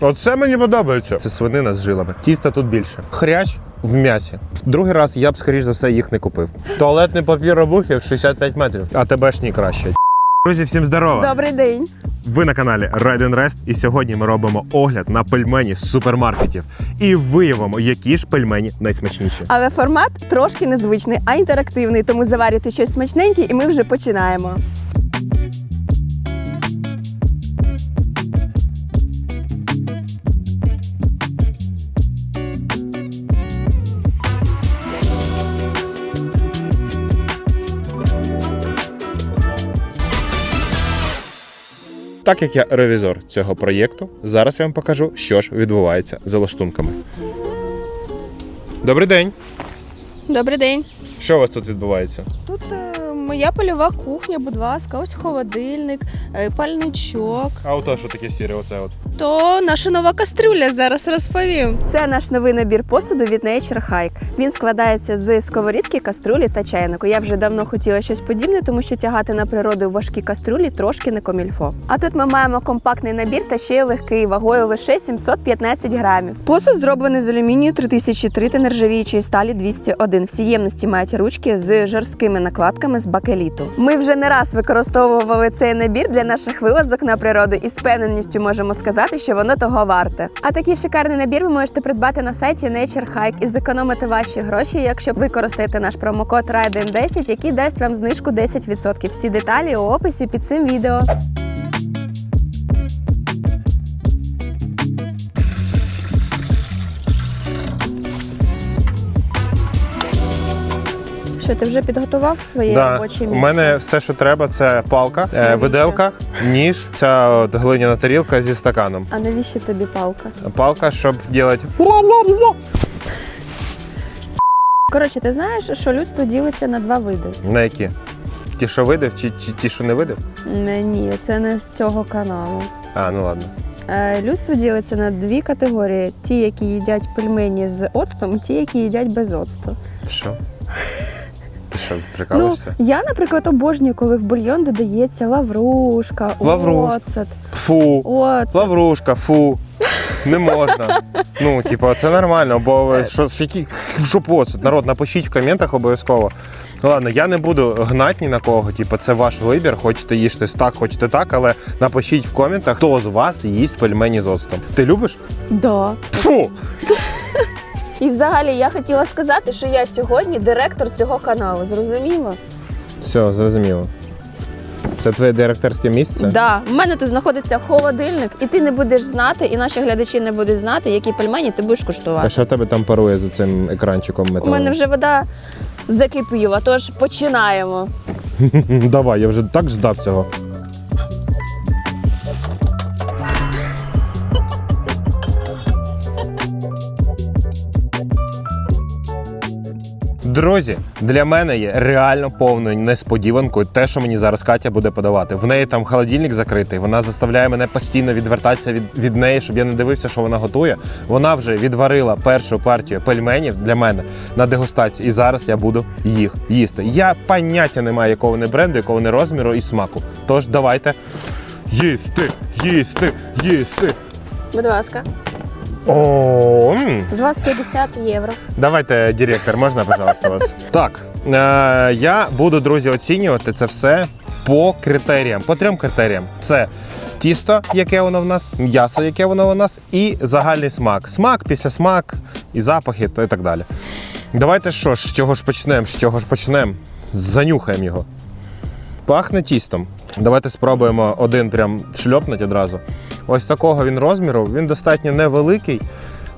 Оце мені подобається. Це свинина з жилами. Тіста тут більше. Хрящ в м'ясі. Другий раз я б, скоріш за все, їх не купив. Туалетний папір обухів 65 метрів, а тебешній краще. Друзі, всім здорово! Добрий день. Ви на каналі Ride and Rest, і сьогодні ми робимо огляд на пельмені з супермаркетів і виявимо, які ж пельмені найсмачніші. Але формат трошки незвичний, а інтерактивний, тому заварюйте щось смачненьке, і ми вже починаємо. Так як я ревізор цього проєкту, зараз я вам покажу, що ж відбувається за лаштунками. Добрий день! Добрий день. Що у вас тут відбувається? Тут е, моя польова кухня, будь ласка, ось холодильник, е, пальничок. А ото що таке сіре? Оце от. То наша нова кастрюля зараз розповім. Це наш новий набір посуду від Nature Hike. Він складається з сковорідки, каструлі та чайнику. Я вже давно хотіла щось подібне, тому що тягати на природу важкі каструлі трошки не комільфо. А тут ми маємо компактний набір та ще й легкий, вагою лише 715 грамів. Посуд зроблений з алюмінію 3003 та нержавіючої сталі 201. Всі ємності мають ручки з жорсткими накладками з бакеліту. Ми вже не раз використовували цей набір для наших вилазок на природу і з певненістю можемо сказати, що воно того варте. А такий шикарний набір ви можете придбати на сайті Nature Hike і зекономити ваші гроші, якщо використаєте наш промокод RIDEN10, який дасть вам знижку 10%. Всі деталі у описі під цим відео. Що ти вже підготував своє Да. робоче У мене все, що треба, це палка, е, Навіщо? виделка, ніж, ця от глиняна тарілка зі стаканом. А навіщо тобі палка? Палка, щоб робити. Коротше, ти знаєш, що людство ділиться на два види? На які? Ті, що видав, чи, чи ті, що не видав? М, Ні, це не з цього каналу. А, ну ладно. Е, Людство ділиться на дві категорії: ті, які їдять пельмені з оцтом, ті, які їдять без оцту. Що? Що, Ну, я, наприклад, обожнюю, коли в бульйон додається лаврушка, Лаврушка. оцет. Фу. Оцет. Лаврушка, фу. Не можна. Ну, типу, це нормально, бо що, які, що поцет? Народ, напишіть в коментах обов'язково. Ну ладно, я не буду гнати ні на кого, типу, це ваш вибір, хочете їсти так, хочете так, але напишіть в коментах, хто з вас їсть пельмені з оцтом. Ти любиш? Да. Фу! І взагалі я хотіла сказати, що я сьогодні директор цього каналу. Зрозуміло? Все, зрозуміло. Це твоє директорське місце? Да, в мене тут знаходиться холодильник, і ти не будеш знати, і наші глядачі не будуть знати, які пельмені ти будеш куштувати. А що тебе там парує за цим екранчиком У мене вже вода закипіла, тож починаємо. Давай, я вже так ждав цього. Друзі, для мене є реально повною несподіванкою те, що мені зараз Катя буде подавати. В неї там холодильник закритий. Вона заставляє мене постійно відвертатися від, від неї, щоб я не дивився, що вона готує. Вона вже відварила першу партію пельменів для мене на дегустацію, і зараз я буду їх їсти. Я поняття не маю, якого не бренду, якого не розміру і смаку. Тож давайте їсти, їсти, їсти. Будь ласка, О, з вас 50 євро. Давайте, директор, можна, пожалуйста, вас? Так, е, я буду, друзі, оцінювати це все по критеріям, по трьом критеріям: це тісто, яке воно в нас, м'ясо, яке воно у нас, і загальний смак. Смак, післясмак, і запахи, то і так далі. Давайте що ж, з чого ж почнемо? З чого ж почнемо? Занюхаємо його. Пахне тістом. Давайте спробуємо один прям шльопнути одразу. Ось такого він розміру. Він достатньо невеликий.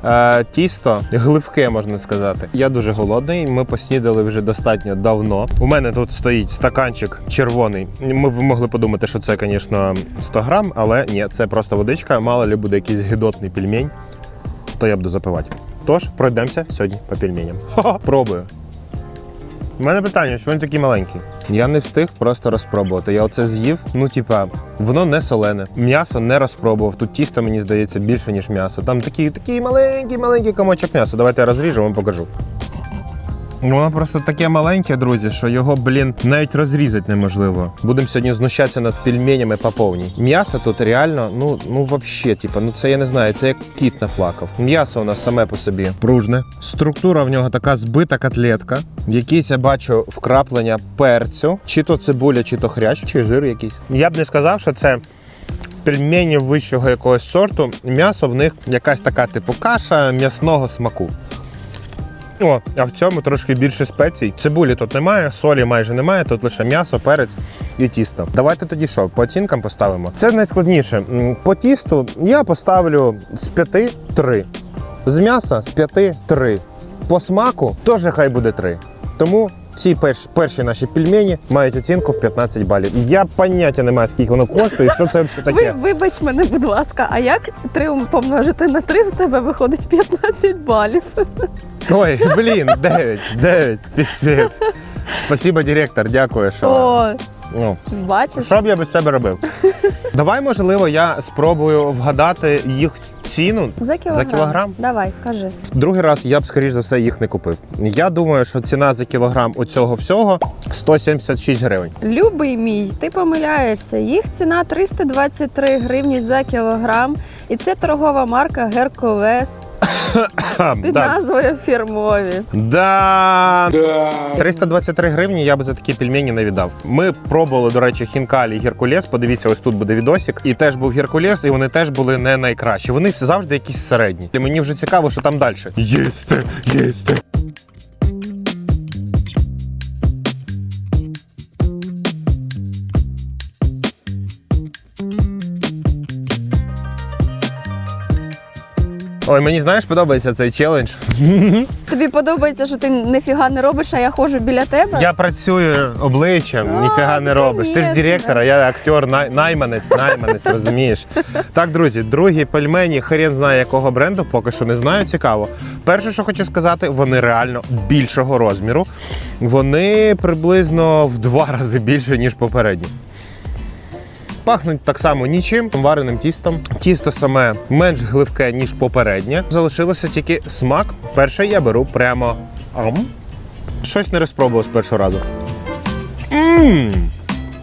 Е, Тісто гливке, можна сказати. Я дуже голодний. Ми поснідали вже достатньо давно. У мене тут стоїть стаканчик червоний. Ми могли подумати, що це, звісно, 100 грам, але ні, це просто водичка. Мало ли буде якийсь гидотний пельмень, то я буду запивати. Тож пройдемося сьогодні по пельменям. Пробую. У мене питання, що він такий маленький? Я не встиг просто розпробувати. Я оце з'їв. Ну, типа, воно не солене. М'ясо не розпробував. Тут тісто, мені здається, більше, ніж м'ясо. Там такий такий маленький, маленький комочок м'яса. Давайте я розріжу, вам покажу. Воно просто таке маленьке, друзі, що його, блін, навіть розрізати неможливо. Будемо сьогодні знущатися над пельменями по повній. М'ясо тут реально, ну, ну вообще, типа, ну це я не знаю, це як кіт наплакав. М'ясо у нас саме по собі пружне. Структура в нього така збита котлетка. Якісь я бачу вкраплення перцю, чи то цибуля, чи то хрящ, чи жир якийсь. Я б не сказав, що це пельмені вищого якогось сорту. М'ясо в них якась така, типу, каша м'ясного смаку. О, а в цьому трошки більше спецій. Цибулі тут немає, солі майже немає, тут лише м'ясо, перець і тісто. Давайте тоді що, по оцінкам поставимо. Це найскладніше. По тісту я поставлю з 5 3. З м'яса з 5 3. По смаку теж хай буде 3. Тому ці перші, перші наші пельмені мають оцінку в 15 балів. Я поняття не маю, скільки воно коштує, і що це взагалі Ви, таке. вибач мене, будь ласка, а як 3 помножити на 3, в тебе виходить 15 балів. Ой, блін, 9, 9, пісець. Спасибо, директор, дякую, що. О, Ну, бачиш? Що б я без себе робив? Давай, можливо, я спробую вгадати їх ціну. За кілограм. За кілограм? Давай, кажи. Другий раз я б, скоріш за все, їх не купив. Я думаю, що ціна за кілограм у цього всього 176 гривень. Любий мій, ти помиляєшся. Їх ціна 323 гривні за кілограм. І це торгова марка Геркулес під назвою фірмові. Да. 323 гривні я би за такі пельмені не віддав. Ми пробували, до речі, хінкалі і геркулес. Подивіться, ось тут буде відосик. І теж був геркулес, і вони теж були не найкращі. Вони завжди якісь середні. І мені вже цікаво, що там далі. Їсти, їсти. Ой, мені знаєш, подобається цей челендж. Тобі подобається, що ти ніфіга не робиш, а я ходжу біля тебе? Я працюю обличчям, ніфіга не робиш. Ти ж директор, а я актер, най- найманець, найманець, розумієш. Так, друзі, другі пельмені, хрен знає якого бренду, поки що не знаю. Цікаво. Перше, що хочу сказати, вони реально більшого розміру. Вони приблизно в два рази більше, ніж попередні. Пахнуть так само нічим, вареним тістом. Тісто саме менш гливке, ніж попереднє. Залишилося тільки смак. Перше я беру прямо. Ам. Щось не розпробував з першого разу. Мм.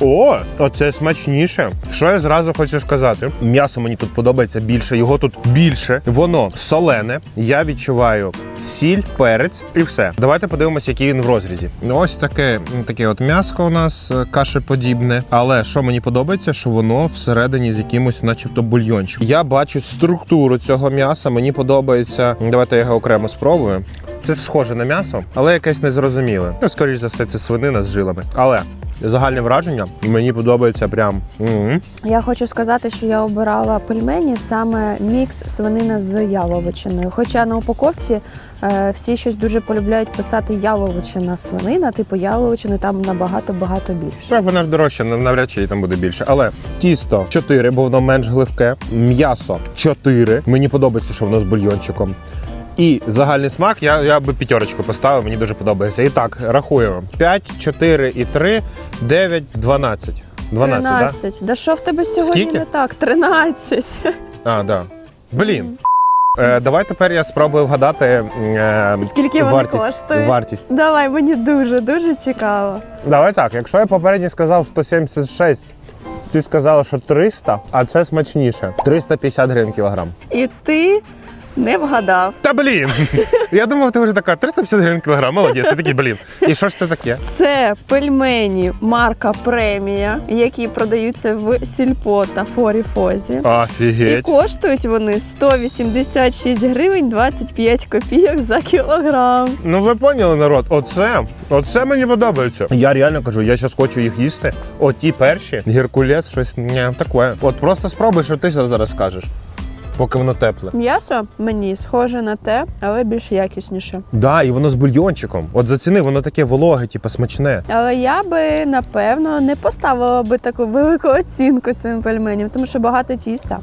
О, оце смачніше. Що я зразу хочу сказати? М'ясо мені тут подобається більше, його тут більше. Воно солене. Я відчуваю сіль, перець і все. Давайте подивимося, який він в розрізі. Ось таке, таке от м'яско у нас е, кашеподібне. Але що мені подобається, що воно всередині з якимось, начебто, бульйончиком. Я бачу структуру цього м'яса. Мені подобається. Давайте я його окремо спробую. Це схоже на м'ясо, але якесь незрозуміле. Ну, скоріш за все, це свинина з жилами. Але загальне враження мені подобається прям. м Я хочу сказати, що я обирала пельмені саме мікс свинина з яловичиною. Хоча на упаковці е, всі щось дуже полюбляють писати яловичина свинина, типу яловичини там набагато багато більше. Так, вона ж дорожча, нав- навряд чи там буде більше. Але тісто 4, бо воно менш гливке. М'ясо 4. Мені подобається, що воно з бульйончиком. І загальний смак я, я би п'ятерочку поставив, мені дуже подобається. І так, рахуємо: 5, 4 і 3, 9, 12. 12, так? 13. Да що в тебе сьогодні Скільки? не так? 13. А, да. Блін. Е, давай тепер я спробую вгадати е, Скільки вони вартість, коштують? вартість. Давай, мені дуже дуже цікаво. Давай так, якщо я попередньо сказав 176, ти сказала, що 300, а це смачніше. 350 гривень кілограм. І ти не вгадав. Та блін! Я думав, ти вже така 350 гривень кілограм, молодець, це такий блін. І що ж це таке? Це пельмені марка Премія, які продаються в Сільпо та Форі Фозі. І Офігеть. коштують вони 186 гривень 25 копійок за кілограм. Ну ви поняли, народ, оце, оце мені подобається. Я реально кажу, я зараз хочу їх їсти. Оті перші, геркулес, щось не таке. От просто спробуй, що ти зараз скажеш, поки воно тепле. М'ясо мені схоже на те, але більш якісніше. Да, і воно з бульйончиком. От заціни, воно таке вологе, типу смачне. Але я би напевно не поставила би таку велику оцінку цим пельменям, тому що багато тіста.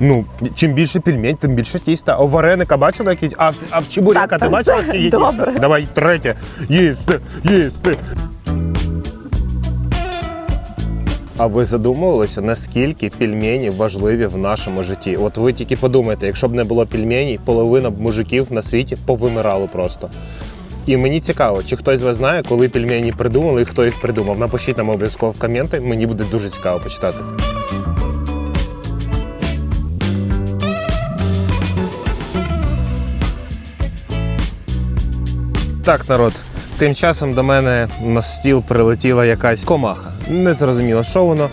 Ну, чим більше пельмень, тим більше тіста. А вареника бачила якісь? А, в- а в чебуряка Так, ти бачила є добре. тіста? Давай третє. Їсти, їсти. А ви задумувалися, наскільки пельмені важливі в нашому житті? От ви тільки подумайте, якщо б не було пельменей, половина б мужиків на світі повимирало просто. І мені цікаво, чи хтось з вас знає, коли пельмені придумали і хто їх придумав. Напишіть нам обов'язково в коменти. Мені буде дуже цікаво почитати. Так, народ. Тим часом до мене на стіл прилетіла якась комаха. Не зрозуміло, що воно.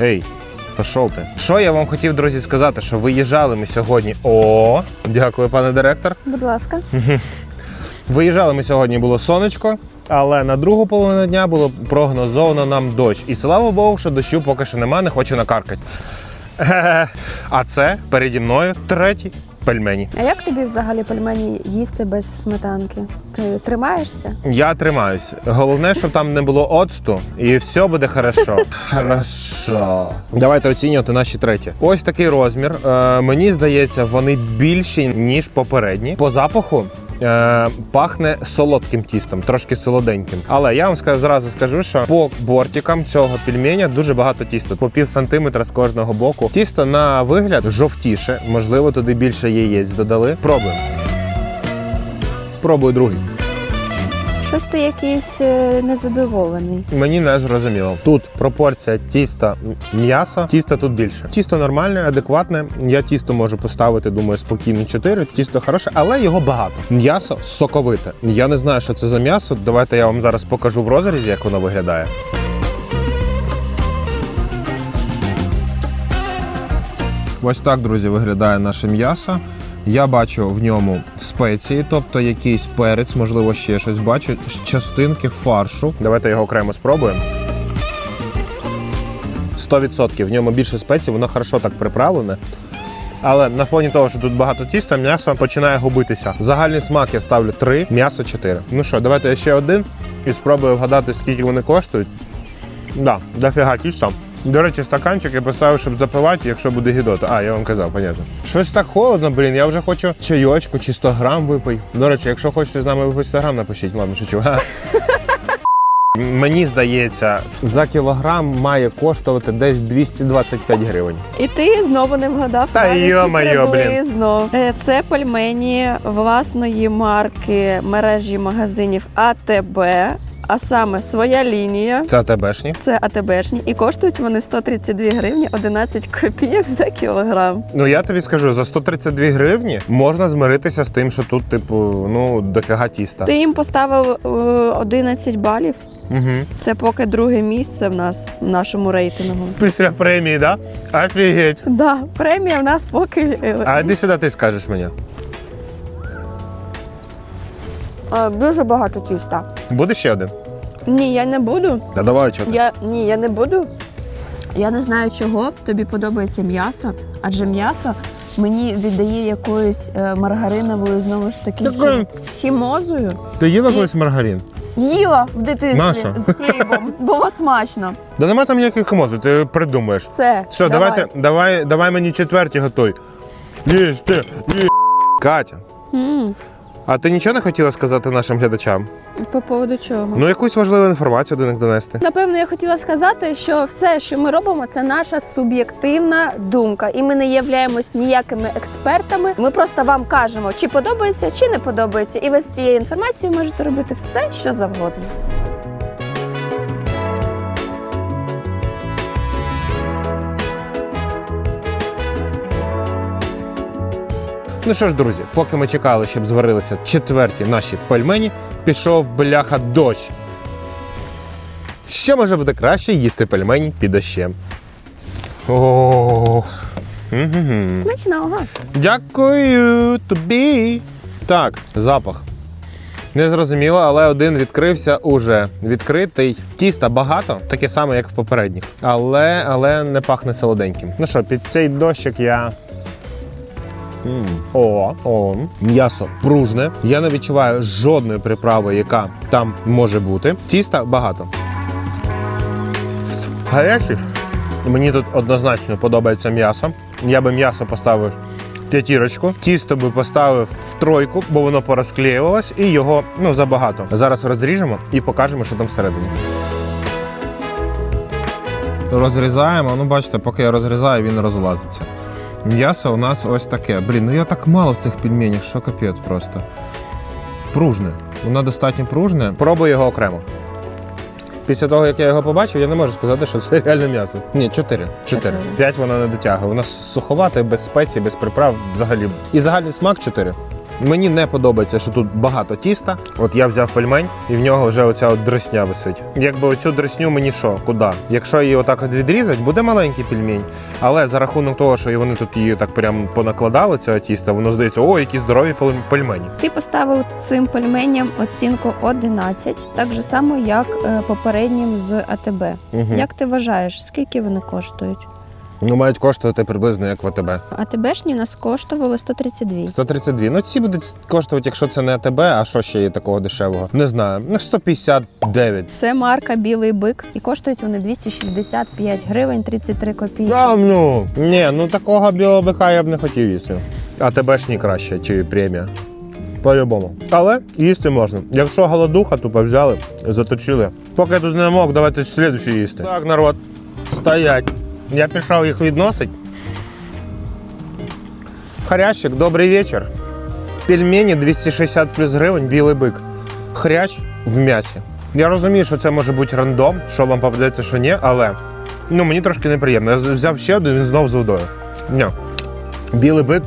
Ей, пішов ти. Що я вам хотів, друзі, сказати, що виїжджали ми сьогодні. О, дякую, пане директор. Будь ласка. Виїжджали ми сьогодні було сонечко, але на другу половину дня було прогнозовано нам дощ. І слава Богу, що дощу поки що нема, не хочу накаркати. А це переді мною треті пельмені. А як тобі взагалі пельмені їсти без сметанки? Ти тримаєшся? Я тримаюсь. Головне, щоб там не було оцту, і все буде хорошо. Хорошо. Давайте оцінювати наші треті. Ось такий розмір. Е, мені здається, вони більші, ніж попередні. По запаху. Е, пахне солодким тістом, трошки солоденьким. Але я вам скажу, зразу скажу, що по бортикам цього пельменя дуже багато тіста, по пів сантиметра з кожного боку. Тісто на вигляд жовтіше, можливо, туди більше яєць додали. Пробуємо. Пробую другий. Щось ти якийсь е, незадоволений. Мені не зрозуміло. Тут пропорція тіста м'яса, тіста тут більше. Тісто нормальне, адекватне. Я тісто можу поставити, думаю, спокійно 4. Тісто хороше, але його багато. М'ясо соковите. Я не знаю, що це за м'ясо. Давайте я вам зараз покажу в розрізі, як воно виглядає. Ось так, друзі, виглядає наше м'ясо. Я бачу в ньому спеції, тобто якийсь перець, можливо, ще щось бачу. Частинки фаршу. Давайте його окремо спробуємо. 100% в ньому більше спецій, воно хорошо так приправлене. Але на фоні того, що тут багато тіста, м'ясо починає губитися. Загальний смак я ставлю 3, м'ясо 4. Ну що, давайте я ще один і спробую вгадати, скільки вони коштують. Да, дофіга тіста. До речі, стаканчик я поставив, щоб запивати, якщо буде гідота. А, я вам казав, понятно. Щось так холодно, блін. Я вже хочу чайочку чи 100 грам випий. До речі, якщо хочете з нами випити 100 грам, напишіть, ладно, шучу. Мені здається, за кілограм має коштувати десь 225 гривень. І ти знову не вгадав. Та йо-моє, блін. Е, Це пельмені власної марки мережі магазинів АТБ, а саме своя лінія. Це АТБшні. Це АТБшні, і коштують вони 132 гривні 11 копійок за кілограм. Ну я тобі скажу, за 132 гривні можна змиритися з тим, що тут, типу, ну, дофіга тіста. Ти їм поставив е, 11 балів. Угу. Це поки друге місце в нас в нашому рейтингу. Після премії, да? Офігеть. Да, премія в нас поки е, А іди сюди, ти скажеш мені. Е, дуже багато тіста. Буде ще один? Ні, я не буду. Та давай, чого? Я ні, я не буду. Я не знаю, чого тобі подобається м'ясо, адже м'ясо мені віддає якоюсь е, маргариновою знову ж таки Такою. хі- хімозою. Ти їла І- колись маргарин? Їла в дитинстві Наша. з хлібом. Було смачно. Да нема там ніяких мозу, ти придумаєш. Все. Все, давай. давайте, давай, давай мені четверті готуй. Їсти, їсти. Катя, М, а ти нічого не хотіла сказати нашим глядачам? По поводу чого? Ну, якусь важливу інформацію до них донести. Напевно, я хотіла сказати, що все, що ми робимо, це наша суб'єктивна думка, і ми не являємось ніякими експертами. Ми просто вам кажемо, чи подобається, чи не подобається. І ви з цією інформацією можете робити все, що завгодно. Ну що ж, друзі, поки ми чекали, щоб зварилися четверті наші пельмені, пішов бляха дощ. Що може бути краще їсти пельмені під дощем? О. Мгм. Смачного. Дякую тобі. Так, запах. Не зрозуміло, але один відкрився уже. Відкритий. Тіста багато, таке саме, як в попередніх. Але, але не пахне солоденьким. Ну що, під цей дощик я. М, О, о, м'ясо пружне. Я не відчуваю жодної приправи, яка там може бути. Тіста багато. Гарячий. Мені тут однозначно подобається м'ясо. Я би м'ясо поставив п'ятірочку. Тісто би поставив тройку, бо воно порозклеювалось, і його ну забагато. Зараз розріжемо і покажемо, що там всередині. Розрізаємо. Ну, бачите, поки я розрізаю, він розлазиться. М'ясо у нас ось таке. Блін, ну я так мало в цих пельменях, що капець просто. пружне. Воно достатньо пружне. Пробую його окремо. Після того, як я його побачив, я не можу сказати, що це реальне м'ясо. Ні, 4. 4. 5 воно не дотягує. Воно суховате, без спецій, без приправ взагалі. І загальний смак 4. Мені не подобається, що тут багато тіста. От я взяв пельмень, і в нього вже оця от дросня висить. Якби оцю дросню мені що, куди? Якщо її отак от відрізати, буде маленький пельмень. Але за рахунок того, що вони тут її так прям понакладали, цього тіста, воно здається, о, які здорові пельмені. Ти поставив цим пельменям оцінку 11, так же само, як е, попереднім з АТБ. Угу. Як ти вважаєш, скільки вони коштують? Ну, мають коштувати приблизно як в АТБ. АТБшні нас коштували 132. 132. Ну, ці будуть коштувати, якщо це не АТБ, а що ще є такого дешевого? Не знаю. Ну, 159. Це марка Білий бик, і коштують вони 265 гривень 33 копійки. А, ну, ні, ну такого білого бика я б не хотів їсти. АТБшні краще, чи премія. По-любому. Але їсти можна. Якщо голодуха, тупо взяли, заточили. Поки я тут не мог, давайте слідуючий їсти. Так, народ, стоять. Я пішов їх відносить. Хрящик, добрий вечір. Пельмені 260 плюс гривень, білий бик. Хрящ в м'ясі. Я розумію, що це може бути рандом, що вам попадеться, що ні, але ну, мені трошки неприємно. Я взяв ще один, він знов з водою. Ні. Білий бик,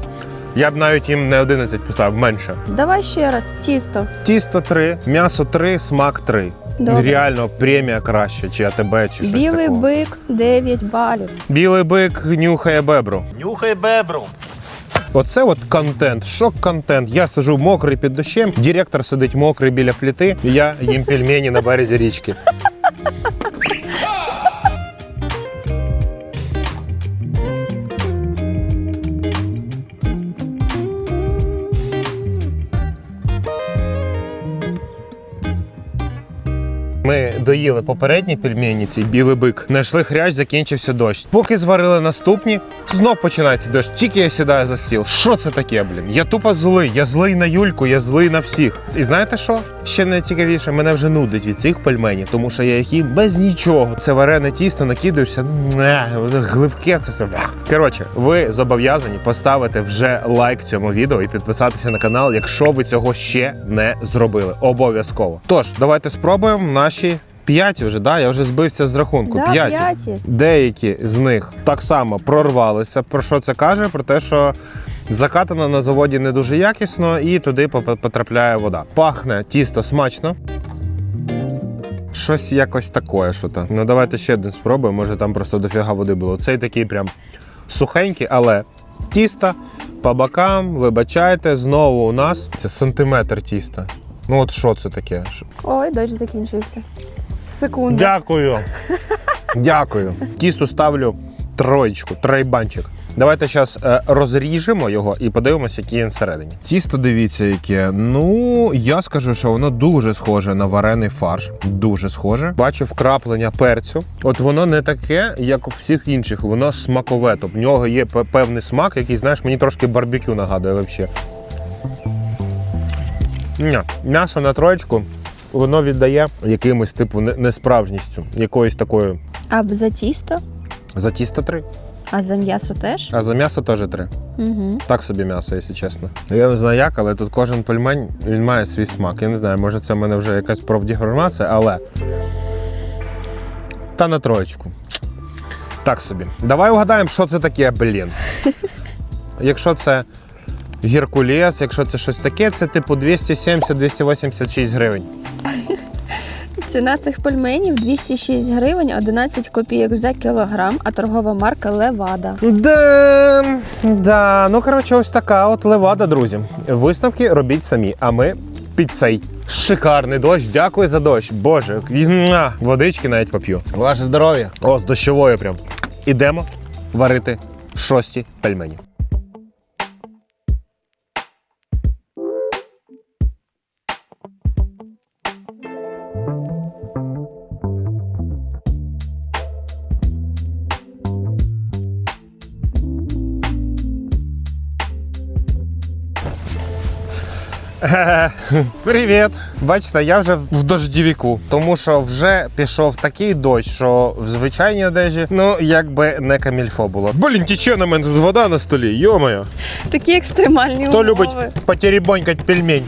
я б навіть їм не 11 писав, менше. Давай ще раз, тісто. Тісто 3, м'ясо 3, смак 3. Добре. Реально премія краще, чи АТБ, чи щось Білий такого. бик 9 балів. Білий бик нюхає бебру. Нюхай бебру. Оце от контент, шок-контент. Я сижу мокрий під дощем, директор сидить мокрий біля пліти, і я їм пельмені на березі річки. Доїли попередні пельмені, ці білий бик. Знайшли хрящ, закінчився дощ. Поки зварили наступні, знов починається дощ. Тільки я сідаю за стіл. Що це таке, блін? Я тупо злий. Я злий на Юльку, я злий на всіх. І знаєте що? Ще найцікавіше, мене вже нудить від цих пельменів, тому що я їх їм без нічого. Це варене тісто, накидаєшся, гливке це все. Коротше, ви зобов'язані поставити вже лайк цьому відео і підписатися на канал, якщо ви цього ще не зробили. Обов'язково. Тож, давайте спробуємо наші п'ять вже, да? Я вже збився з рахунку. Да, П'яті. п'яті. Деякі з них так само прорвалися. Про що це каже? Про те, що закатано на заводі не дуже якісно і туди потрапляє вода. Пахне тісто смачно. Щось якось таке, що то. Ну давайте ще один спробуємо. Може там просто дофіга води було. Цей такий прям сухенький, але тісто по бокам, вибачайте, знову у нас це сантиметр тіста. Ну от що це таке? Ой, дощ закінчився. Секунду. Дякую. Дякую. Тісту ставлю троєчку, тройбанчик. Давайте зараз розріжемо його і подивимося, який він всередині. Тісто, дивіться, яке. Ну, я скажу, що воно дуже схоже на варений фарш. Дуже схоже. Бачу вкраплення перцю. От воно не таке, як у всіх інших. Воно смакове. Тобто в нього є певний смак, який, знаєш, мені трошки барбекю нагадує взагалі. Ні, м'ясо на троєчку воно віддає якимось типу несправжністю, якоюсь такою. А за тісто? За тісто три, А за м'ясо теж? а за м'ясо теж три. Угу. Так собі м'ясо, якщо чесно. Я не знаю як, але тут кожен пельмень він має свій смак. Я не знаю, може це в мене вже якась профдеформація, але. Та на троєчку. Так собі. Давай угадаємо, що це таке, блін. Якщо це геркулес, якщо це щось таке, це типу 270-286 гривень. Ціна цих пельменів 206 гривень 11 копійок за кілограм, а торгова марка Левада. Да, да, ну коротше, ось така от левада, друзі. Висновки робіть самі, а ми під цей шикарний дощ. Дякую за дощ. Боже, водички навіть поп'ю. Ваше здоров'я. О, з дощової прям. Ідемо варити шості пельмені. Привіт! Бачите, я вже в дождівіку, тому що вже пішов такий дощ, що в звичайній одежі, ну якби не камільфо було. Блін, тече на мене тут вода на столі, йомаю. Такі екстремальні Хто умови. любить потеребонькать пельмень?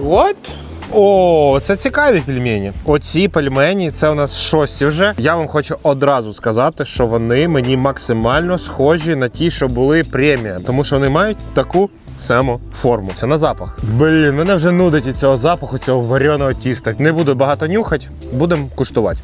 What? О, це цікаві пельмені. Оці пельмені, це у нас шості вже. Я вам хочу одразу сказати, що вони мені максимально схожі на ті, що були премія, тому що вони мають таку саму форму. Це на запах. Блін, мене вже нудить від цього запаху, цього вареного тіста. Не буду багато нюхати, будемо куштувати.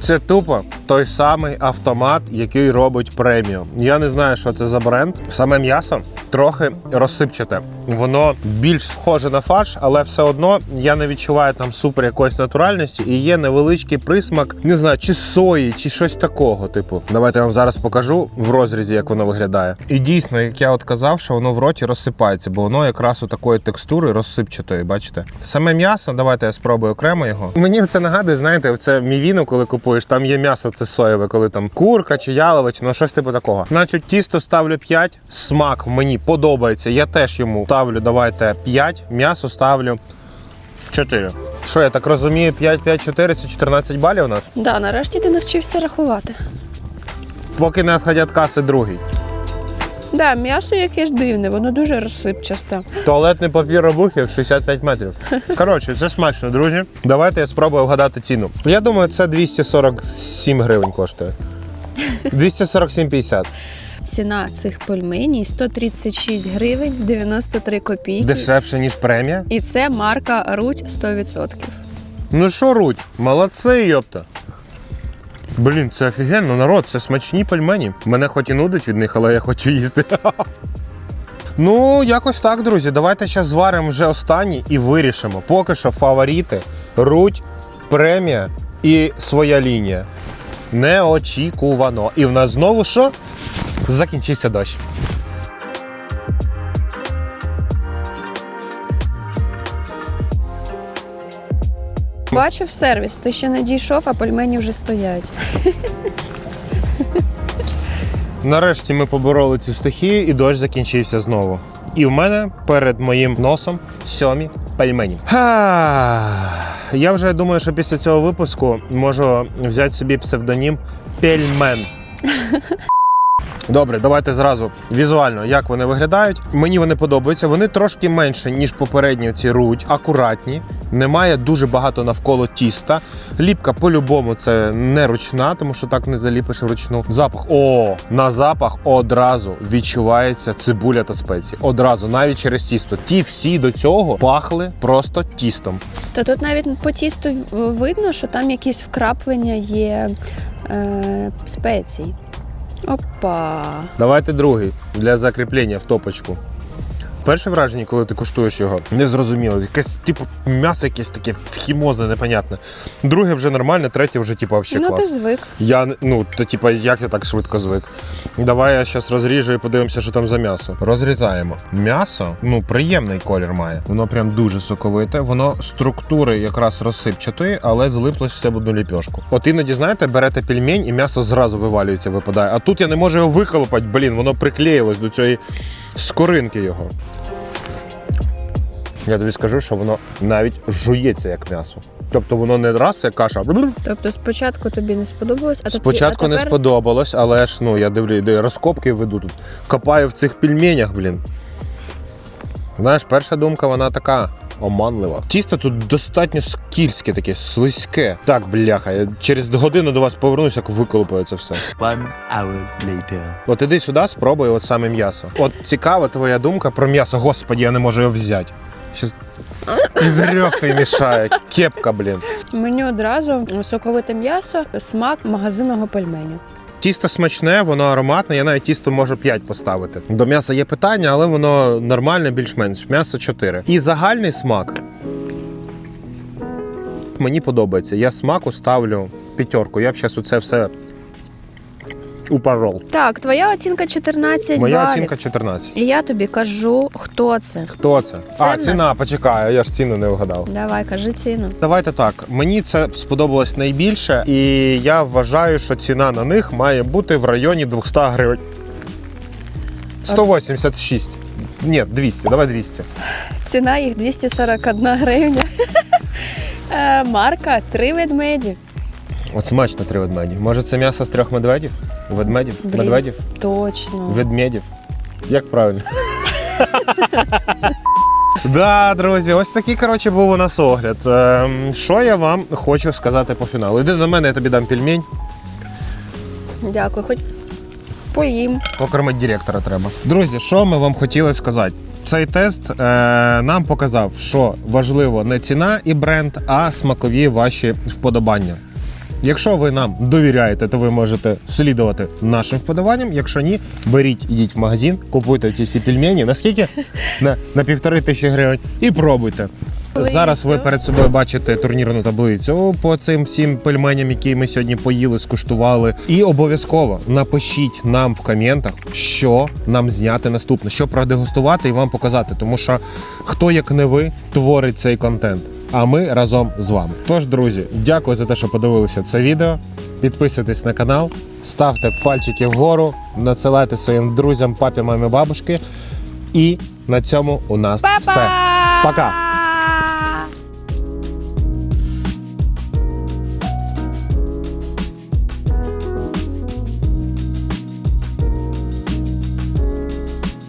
Це тупо той самий автомат, який робить премію. Я не знаю, що це за бренд. Саме м'ясо трохи розсипчате. Воно більш схоже на фарш, але все одно я не відчуваю там супер якоїсь натуральності і є невеличкий присмак, не знаю, чи сої, чи щось такого. Типу, давайте я вам зараз покажу в розрізі, як воно виглядає. І дійсно, як я от казав, що воно в роті розсипається, бо воно якраз у такої текстури розсипчатої. Бачите, саме м'ясо. Давайте я спробую окремо його. Мені це нагадує, знаєте, це мівіну, коли купуєш, там є м'ясо, це соєве, коли там курка чи ялович, ну щось типу такого. Значить, тісто ставлю 5, смак мені подобається. Я теж йому ставлю, давайте 5, м'ясо ставлю 4. Що я так розумію, 5, 5, 4 це 14 балів у нас. Да, нарешті ти навчився рахувати. Поки не відходять каси другий. Да, м'ясо якесь дивне, воно дуже розсипчасте. Туалетний папір обухів 65 метрів. Коротше, це смачно, друзі. Давайте я спробую вгадати ціну. Я думаю, це 247 гривень коштує. 247,50. Ціна цих пельменей 136 гривень 93 копійки. Дешевше, ніж премія. І це марка Руть 100%. Ну що, Руть, молодці, йопта. Блін, це офігенно, народ, це смачні пельмені. Мене хоч і нудить від них, але я хочу їсти. Ну, якось так, друзі. Давайте зараз зваримо вже останні і вирішимо. Поки що фаворити, руть, премія і своя лінія. Неочікувано. І в нас знову що? Закінчився дощ. Бачив сервіс, ти ще не дійшов, а пельмені вже стоять. Нарешті ми побороли цю стихію, і дощ закінчився знову. І в мене перед моїм носом сьомі пельмені. Я вже думаю, що після цього випуску можу взяти собі псевдонім Пельмен. Добре, давайте зразу візуально, як вони виглядають. Мені вони подобаються. Вони трошки менше, ніж попередні ці руть, акуратні. Немає дуже багато навколо тіста. Ліпка по-любому це не ручна, тому що так не заліпиш вручну. Запах. О, на запах одразу відчувається цибуля та спеції. Одразу, навіть через тісто. Ті всі до цього пахли просто тістом. То тут навіть по тісту видно, що там якісь вкраплення є е, спецій. Опа. Давайте другий для закріплення в топочку. Перше враження, коли ти куштуєш його, не зрозуміло. Якесь типу м'ясо якесь таке хімозне, непонятне. Друге вже нормально, третє вже типу взагалі ну, ти клас. звик. Я ну, то типа, як я так швидко звик. Давай я зараз розріжу і подивимося, що там за м'ясо. Розрізаємо. М'ясо, ну, приємний колір має. Воно прям дуже соковите. Воно структури якраз розсипчатої, але злиплось все в одну ліпьошку. От іноді, знаєте, берете пельмень і м'ясо зразу вивалюється, випадає. А тут я не можу його виколупати, блін, воно приклеїлось до цієї скоринки його. Я тобі скажу, що воно навіть жується як м'ясо. Тобто воно не раз як каша. Тобто спочатку тобі не сподобалось, а Спочатку а не сподобалось, але ж ну я дивлю, де розкопки веду тут. Копаю в цих пельменях, блін. Знаєш, перша думка, вона така оманлива. Тісто тут достатньо скільське таке, слизьке. Так, бляха, я через годину до вас повернуся, як виколупаю це все. One hour later. От іди сюди, спробуй от саме м'ясо. От цікава твоя думка про м'ясо. Господі, я не можу його взяти. Щас... Кізерьок ти мішає. Кепка, блін. Мені одразу соковите м'ясо, смак магазинного пельменю. Тісто смачне, воно ароматне, я навіть тісто можу 5 поставити. До м'яса є питання, але воно нормальне, більш-менш. М'ясо 4. І загальний смак. Мені подобається. Я смаку ставлю п'ятерку. Я б зараз оце все упорол. Так, твоя оцінка 14 Моя балів. оцінка 14. І я тобі кажу, хто це. Хто це? Це а, в нас- ціна, почекай, я ж ціну не вгадав. Давай, кажи ціну. Давайте так. Мені це сподобалось найбільше, і я вважаю, що ціна на них має бути в районі 200 гривень. 186. Ні, 200, давай 200. Ціна їх 241 гривня. Е, Марка три ведмеді. От смачно три ведмеді. Може, це м'ясо з трьох медведів? Ведмедів? Блін. Медведів? Точно. Ведмедів. Як правильно? Да, друзі, ось такий коротше був у нас огляд. Ем, що я вам хочу сказати по фіналу? Іди до мене, я тобі дам пельмень. Дякую, хоч поїм. Покормити директора треба. Друзі, що ми вам хотіли сказати? Цей тест е, нам показав, що важливо не ціна і бренд, а смакові ваші вподобання. Якщо ви нам довіряєте, то ви можете слідувати нашим вподобанням. Якщо ні, беріть, ідіть в магазин, купуйте ці всі пельмені. Наскільки? На, на півтори тисячі гривень і пробуйте. Зараз ви перед собою бачите турнірну таблицю по цим всім пельменям, які ми сьогодні поїли, скуштували. І обов'язково напишіть нам в коментах, що нам зняти наступне, що продегустувати і вам показати. Тому що хто як не ви творить цей контент. А ми разом з вами. Тож, друзі, дякую за те, що подивилися це відео. Підписуйтесь на канал, ставте пальчики вгору, надсилайте своїм друзям, папі, мамі, бабушки. І на цьому у нас все. Пока!